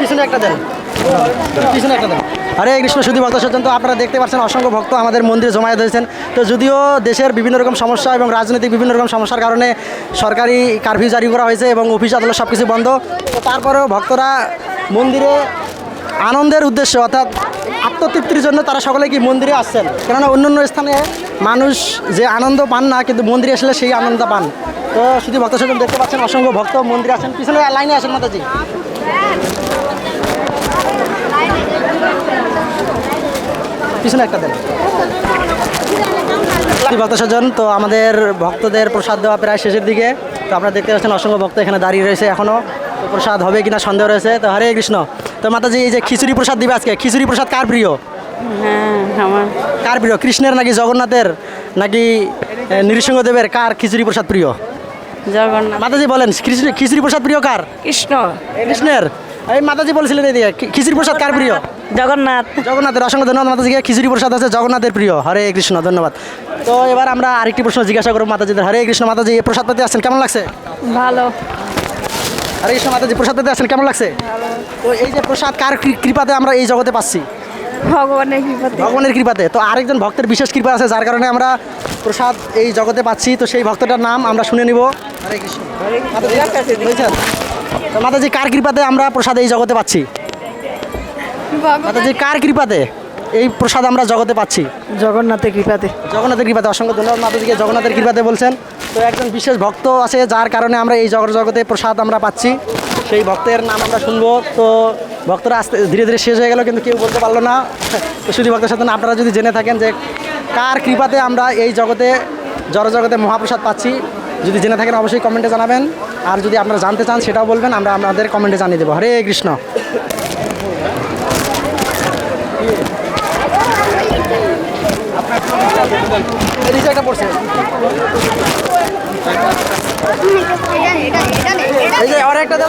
পিছনে একটা দেন। পিছনে একটা দেন। হরে কৃষ্ণ শুধু ভক্ত সজ্জন, তো আপনারা দেখতে পাচ্ছেন অসংখ্য ভক্ত আমাদের মন্দিরে জমায়েত হয়েছেন। তো যদিও দেশের বিভিন্ন রকম সমস্যা এবং রাজনৈতিক বিভিন্ন রকম সমস্যার কারণে সরকারি কারফিউ জারি করা হয়েছে এবং অফিস, আদালত সব কিছু বন্ধ। তো তারপরেও ভক্তরা মন্দিরে আনন্দের উদ্দেশ্যে অর্থাৎ আত্মতৃপ্তির জন্য তারা সকলে কি মন্দিরে আসছেন? কেননা অন্য অন্য স্থানে মানুষ যে আনন্দ পান না, কিন্তু মন্দিরে আসলে সেই আনন্দ পান। তো শুধু ভক্ত সজ্জন দেখতে পাচ্ছেন অসংখ্য ভক্ত মন্দিরে আসেন পিছনে লাইনে আসেন মাতাজি। পিছনে একটা দেন। ভক্ত সজ্জন? তো আমাদের ভক্তদের প্রসাদ দেওয়া প্রায় শেষের দিকে। তো আপনারা দেখতে পাচ্ছেন অসংখ্য ভক্ত এখানে দাঁড়িয়ে রয়েছে এখনও তো প্রসাদ হবে কিনা সন্দেহ রয়েছে। তো হরে কৃষ্ণ। তো মাতাজি এই যে খিচুড়ি প্রসাদ দিবে আজকে খিচুড়ি প্রসাদ কার প্রিয়? হ্যাঁ কার প্রিয়? কৃষ্ণের নাকি জগন্নাথের? নাকি নৃসিংহদেবের? কার খিচুড়ি প্রসাদ প্রিয়? জগন্নাথ। মাতাজি বলেন খিচুড়ি খিচুড়ি প্রসাদ প্রিয় কার? কৃষ্ণ। কৃষ্ণের? এই মাতাজি বলছিলেন এদিকে খিচুড়ি প্রসাদ কার প্রিয়? জগন্নাথ। জগন্নাথের অসংখ্য ধন্যবাদ মাতাজিকে খিচুড়ি প্রসাদ আছে জগন্নাথের প্রিয় হরে কৃষ্ণ ধন্যবাদ। তো এবার আমরা আরেকটি প্রশ্ন জিজ্ঞাসা করব মাতাজিদের। হরে কৃষ্ণ মাতাজি এই প্রসাদ পেতে আসছেন কেমন লাগছে? ভালো। হরে কৃষ্ণ মাতাজি প্রসাদ পেতে আসছেন কেমন লাগছে? তো এই যে প্রসাদ কার কৃপাতে আমরা এই জগতে পাচ্ছি? ভগবানের কৃপাতে। ভগবানের কৃপাতে। তো আরেকজন ভক্তের বিশেষ কৃপা আছে যার কারণে আমরা প্রসাদ এই জগতে পাচ্ছি। তো সেই ভক্তটার নাম আমরা শুনে নিব। হরে কৃষ্ণ। মাতাজি? তো মাতাজি কার কৃপাতে আমরা প্রসাদ এই জগতে পাচ্ছি? মাতাজি কার কৃপাতে এই প্রসাদ আমরা জগতে পাচ্ছি? জগন্নাথের কৃপাতে। জগন্নাথের কৃপাতে অসংখ্য ধন্যবাদ মাতাজিকে। জগন্নাথের কৃপাতে বলছেন তো একজন বিশেষ ভক্ত আছে যার কারণে আমরা এই জগৎ জগতে প্রসাদ আমরা পাচ্ছি। সেই ভক্তের নাম আমরা শুনব। তো ভক্তরা আস্তে ধীরে ধীরে শেষ হয়ে গেল কিন্তু কেউ বলতে পারল না। তো শুধু ভক্তের সাথে আপনারা যদি জেনে থাকেন যে কার কৃপাতে আমরা এই জগতে জড়জগতে মহাপ্রসাদ পাচ্ছি যদি জেনে থাকেন অবশ্যই কমেন্টে জানাবেন। আর যদি আপনারা জানতে চান, সেটাও বলবেন, আমরা আপনাদের কমেন্টে জানিয়ে দেবো। হরে কৃষ্ণ। দাও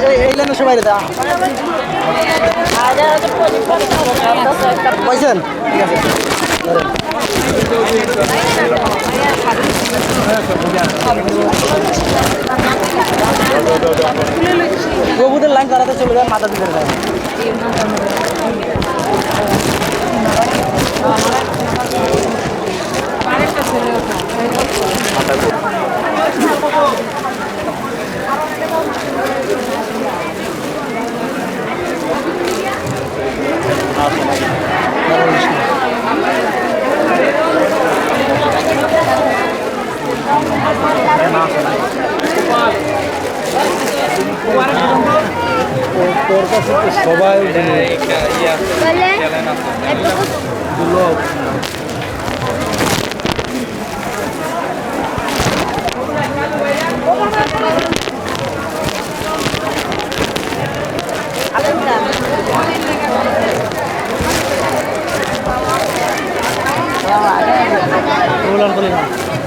এই- লাইন সবাই আছে লাইন চলে যায় porta si trova il vino. Qual è? Quello Hola, hola.